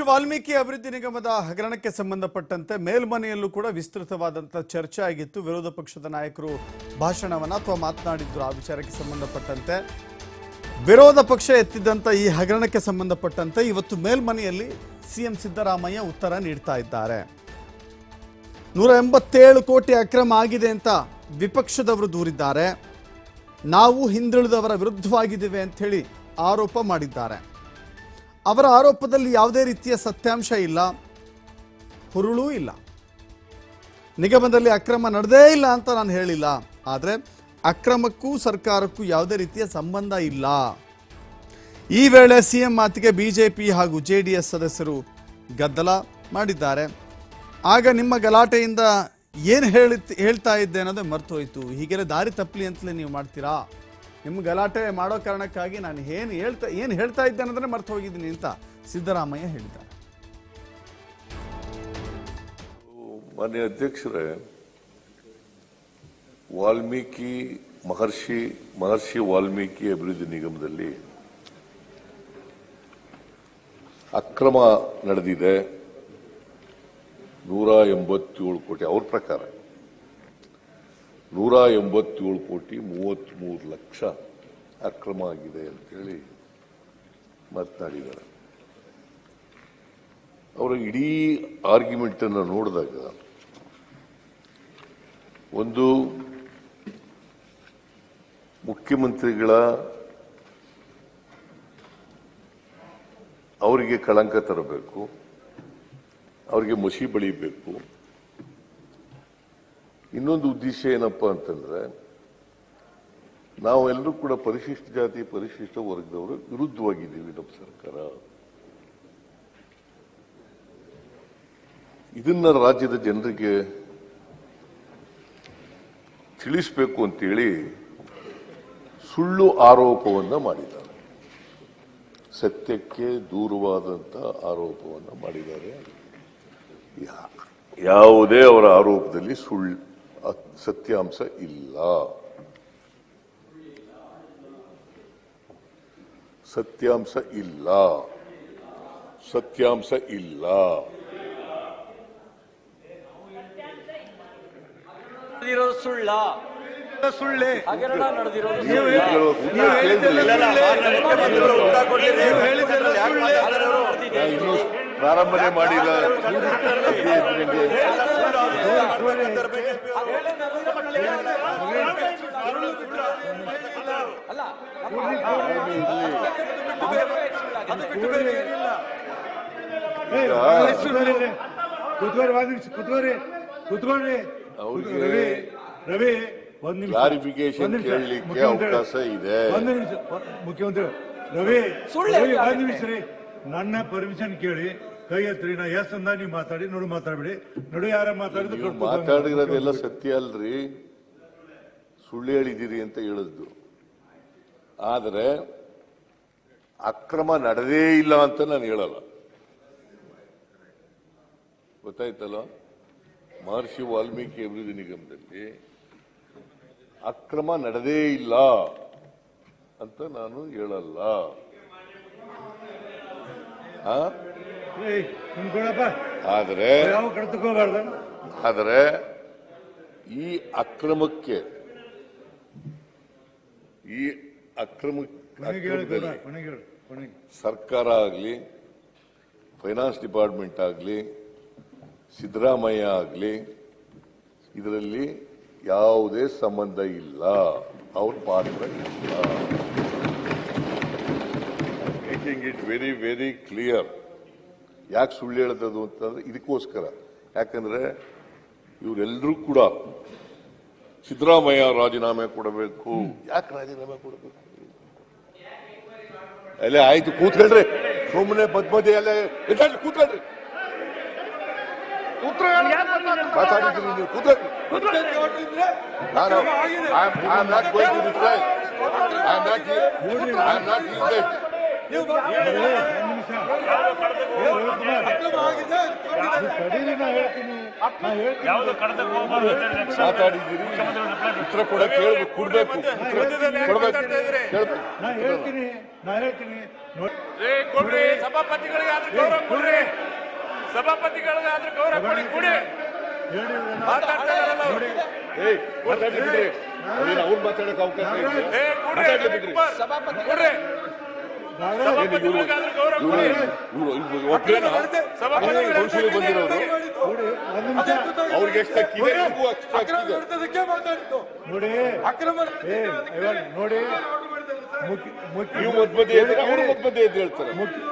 ವಾಲ್ಮೀಕಿ ಅಭಿವೃದ್ಧಿ ನಿಗಮದ ಹಗರಣಕ್ಕೆ ಸಂಬಂಧಪಟ್ಟಂತೆ ಮೇಲ್ಮನೆಯಲ್ಲೂ ಕೂಡ ವಿಸ್ತೃತವಾದಂತಹ ಚರ್ಚೆ ಆಗಿತ್ತು. ವಿರೋಧ ಪಕ್ಷದ ನಾಯಕರು ಭಾಷಣವನ್ನ ಅಥವಾ ಮಾತನಾಡಿದ್ರು ಆ ವಿಚಾರಕ್ಕೆ ಸಂಬಂಧಪಟ್ಟಂತೆ. ವಿರೋಧ ಪಕ್ಷ ಎತ್ತಿದ್ದಂಥ ಈ ಹಗರಣಕ್ಕೆ ಸಂಬಂಧಪಟ್ಟಂತೆ ಇವತ್ತು ಮೇಲ್ಮನೆಯಲ್ಲಿ ಸಿಎಂ ಸಿದ್ದರಾಮಯ್ಯ ಉತ್ತರ ನೀಡ್ತಾ ಇದ್ದಾರೆ. ನೂರ ಎಂಬತ್ತೇಳು ಕೋಟಿ ಅಕ್ರಮ ಆಗಿದೆ ಅಂತ ವಿಪಕ್ಷದವರು ದೂರಿದ್ದಾರೆ. ನಾವು ಹಿಂದುಳಿದವರ ವಿರುದ್ಧವಾಗಿದ್ದೇವೆ ಅಂತ ಹೇಳಿ ಆರೋಪ ಮಾಡಿದ್ದಾರೆ. ಅವರ ಆರೋಪದಲ್ಲಿ ಯಾವುದೇ ರೀತಿಯ ಸತ್ಯಾಂಶ ಇಲ್ಲ, ಹುರುಳೂ ಇಲ್ಲ. ನಿಗಮದಲ್ಲಿ ಅಕ್ರಮ ನಡೆದೇ ಇಲ್ಲ ಅಂತ ನಾನು ಹೇಳಿಲ್ಲ. ಆದರೆ ಅಕ್ರಮಕ್ಕೂ ಸರ್ಕಾರಕ್ಕೂ ಯಾವುದೇ ರೀತಿಯ ಸಂಬಂಧ ಇಲ್ಲ. ಈ ವೇಳೆ ಸಿಎಂ ಮಾತಿಗೆ ಬಿಜೆಪಿ ಹಾಗೂ ಜೆ ಡಿ ಎಸ್ ಸದಸ್ಯರು ಗದ್ದಲ ಮಾಡಿದ್ದಾರೆ. ಆಗ ನಿಮ್ಮ ಗಲಾಟೆಯಿಂದ ಏನು ಹೇಳಿ ಹೇಳ್ತಾ ಇದ್ದೆ ಅನ್ನೋದೇ ಮರ್ತು ಹೋಯಿತು. ಹೀಗೆಲ್ಲ ದಾರಿ ತಪ್ಪಲಿ ಅಂತಲೇ ನೀವು ಮಾಡ್ತೀರಾ? ನಿಮ್ಮ ಗಲಾಟೆ ಮಾಡೋ ಕಾರಣಕ್ಕಾಗಿ ನಾನು ಏನು ಹೇಳ್ತಾ ಏನು ಹೇಳ್ತಾ ಇದ್ದೆ ಅನ್ನೋದನ್ನೇ ಮರ್ತು ಹೋಗಿದ್ದೀನಿ ಅಂತ ಸಿದ್ದರಾಮಯ್ಯ ಹೇಳಿದ್ದಾರೆ. ಮಾನ್ಯ ಅಧ್ಯಕ್ಷರೇ, ವಾಲ್ಮೀಕಿ ಮಹರ್ಷಿ ಮಹರ್ಷಿ ವಾಲ್ಮೀಕಿ ಅಭಿವೃದ್ಧಿ ನಿಗಮದಲ್ಲಿ ಅಕ್ರಮ ನಡೆದಿದೆ. ನೂರ ಎಂಬತ್ತೇಳು ಕೋಟಿ ಅವ್ರ ಪ್ರಕಾರ. ನೂರ ಎಂಬತ್ತೇಳು ಕೋಟಿ ಮೂವತ್ತ್ಮೂರು ಲಕ್ಷ ಅಕ್ರಮ ಆಗಿದೆ ಅಂತೇಳಿ ಮಾತನಾಡಿದ್ದಾರೆ. ಅವರ ಇಡೀ ಆರ್ಗ್ಯುಮೆಂಟನ್ನು ನೋಡಿದಾಗ ಒಂದು ಮುಖ್ಯಮಂತ್ರಿಗಳ ಅವರಿಗೆ ಕಳಂಕ ತರಬೇಕು, ಅವರಿಗೆ ಮಸಿ ಬಳಿಬೇಕು ಇನ್ನೊಂದು ಉದ್ದೇಶ ಏನಪ್ಪ ಅಂತಂದ್ರೆ ನಾವೆಲ್ಲರೂ ಕೂಡ ಪರಿಶಿಷ್ಟ ಜಾತಿ, ಪರಿಶಿಷ್ಟ ವರ್ಗದವರು ವಿರುದ್ಧವಾಗಿದ್ದೀವಿ ನಮ್ಮ ಸರ್ಕಾರ. ಇದನ್ನ ರಾಜ್ಯದ ಜನರಿಗೆ ತಿಳಿಸಬೇಕು ಅಂತೇಳಿ ಸುಳ್ಳು ಆರೋಪವನ್ನ ಮಾಡಿದ್ದಾರೆ. ಸತ್ಯಕ್ಕೆ ದೂರವಾದಂತ ಆರೋಪವನ್ನ ಮಾಡಿದ್ದಾರೆ. ಯಾವುದೇ ಅವರ ಆರೋಪದಲ್ಲಿ ಸುಳ್ಳು ಸತ್ಯಾಂಶ ಇಲ್ಲ ಸತ್ಯಾಂಶ ಇಲ್ಲ ಸತ್ಯಾಂಶ ಇಲ್ಲ ನಡೆದಿರೋದು ಸುಳ್ಳ ಸುಳ್ಳೆ ಹಗರಣ ನಡೆದಿರೋದು ನೀವು ಸುಳ್ಳ ನೀವು ಕೇಳಿದ್ರಿ. ನೀವು ಹೇಳಿದ್ದೆಲ್ಲ ಸುಳ್ಳೆ ಇನ್ನೂ ಪ್ರಾರಂಭನೆ ಮಾಡಿಲ್ಲ ರವಿ ಒಂದ್ ನಿಮಿಷ. ಕೇಳಲಿಕ್ಕೆ ಮುಖ್ಯಮಂತ್ರಿ- ಅವಕಾಶ ಇದೆ. ಮುಖ್ಯಮಂತ್ರಿ ರವಿ ಒಂದು ನಿಮಿಷ ರೀ ನನ್ನ ಪರ್ಮಿಷನ್ ಕೇಳಿ ಕೈ ಎತ್ರಿ ನಾ ಎಸ್ ಅಂದ ನೀವು ಮಾತಾಡಿ ನೋಡು ಮಾತಾಡ್ಬಿಡಿ. ನೋಡು ಯಾರ ಮಾತಾಡಿದ್ರು ಮಾತಾಡಿರೋದೆಲ್ಲ ಸತ್ಯ ಅಲ್ರಿ? ಸುಳ್ಳು ಹೇಳಿದ್ದೀರಿ ಅಂತ ಹೇಳಿದ್ದು ಆದರೆ ಅಕ್ರಮ ನಡೆದೇ ಇಲ್ಲ ಅಂತ ನಾನು ಹೇಳಲ್ಲ. ಗೊತ್ತಾಯ್ತಲ್ಲ? ಮಹರ್ಷಿ ವಾಲ್ಮೀಕಿ ಅಭಿವೃದ್ಧಿ ನಿಗಮದಲ್ಲಿ ಅಕ್ರಮ ನಡೆದೇ ಇಲ್ಲ ಅಂತ ನಾನು ಹೇಳಲ್ಲ. ಆದರೆ ಆದರೆ ಈ ಅಕ್ರಮಕ್ಕೆ ಈ ಅಕ್ರಮ ಸರ್ಕಾರ ಆಗಲಿ ಫೈನಾನ್ಸ್ ಡಿಪಾರ್ಟ್ಮೆಂಟ್ ಆಗಲಿ ಸಿದ್ದರಾಮಯ್ಯ ಆಗಲಿ ಇದರಲ್ಲಿ ಯಾವುದೇ ಸಂಬಂಧ ಇಲ್ಲ. ಅವ್ರ ಪಾತ್ರ ಇಲ್ಲ. Making it very very clear ಯಾಕೆ ಸುಳ್ಳು ಹೇಳ್ತದು ಅಂತಂದ್ರೆ ಇದಕ್ಕೋಸ್ಕರ. ಯಾಕಂದ್ರೆ ಇವರೆಲ್ಲರೂ ಕೂಡ ಸಿದ್ದರಾಮಯ್ಯ ರಾಜೀನಾಮೆ ಕೊಡಬೇಕು. ಯಾಕೆ ರಾಜೀನಾಮೆ ಕೊಡಬೇಕು? ಅಲ್ಲೇ ಆಯ್ತು ಕೂತ್ಕೊಳ್ರಿ ಸುಮ್ಮನೆ ಪದ್ಮತಿ ಅಲ್ಲೇ ಕೂತ್ಕೊಳ್ರಿ ಮಾತಾಡಿದ್ರಿ ನೀವು ಕೂತ್ಕೊಳ್ರಿ ನಾನು I am not going to reply I am not I am not ಯಾವುದು ಕಡತಕ್ಕೆ ಹೋಗ್ಬಾರ್ದು ಮಾತಾಡಿದ್ದೀರಿ. ಉತ್ತರ ಕೂಡ ಕೇಳಬೇಕು ಕೊಡ್ಬೇಕು. ನಾ ಹೇಳ್ತೀನಿ ನಾ ಹೇಳ್ತೀನಿ. ನೋಡಿ ಕೊಡ್ರಿ ಸಭಾಪತಿಗಳಿಗೆ ಆದ್ರೂ ಗೌರವ ಕೊಡ್ರಿ. ಸಭಾಪತಿಗಳಿಗೆ ಆದ್ರೂ ಗೌರವ ಕೊಡಿ ಕೊಡಿ. ಅವ್ರು. ಏಯ್ ಮಾತಾಡ್ಲಿ ಅವ್ರು ಮಾತಾಡಕ್ ಅವಕಾಶ ಸಭಾಪತಿ ಕೊಡ್ರಿ. ಅವ್ರಿಗೆ ನೋಡಿ ಅಕ್ರಮ ನೋಡಿ ಮುಖ್ಯ ಮುಖ್ಯ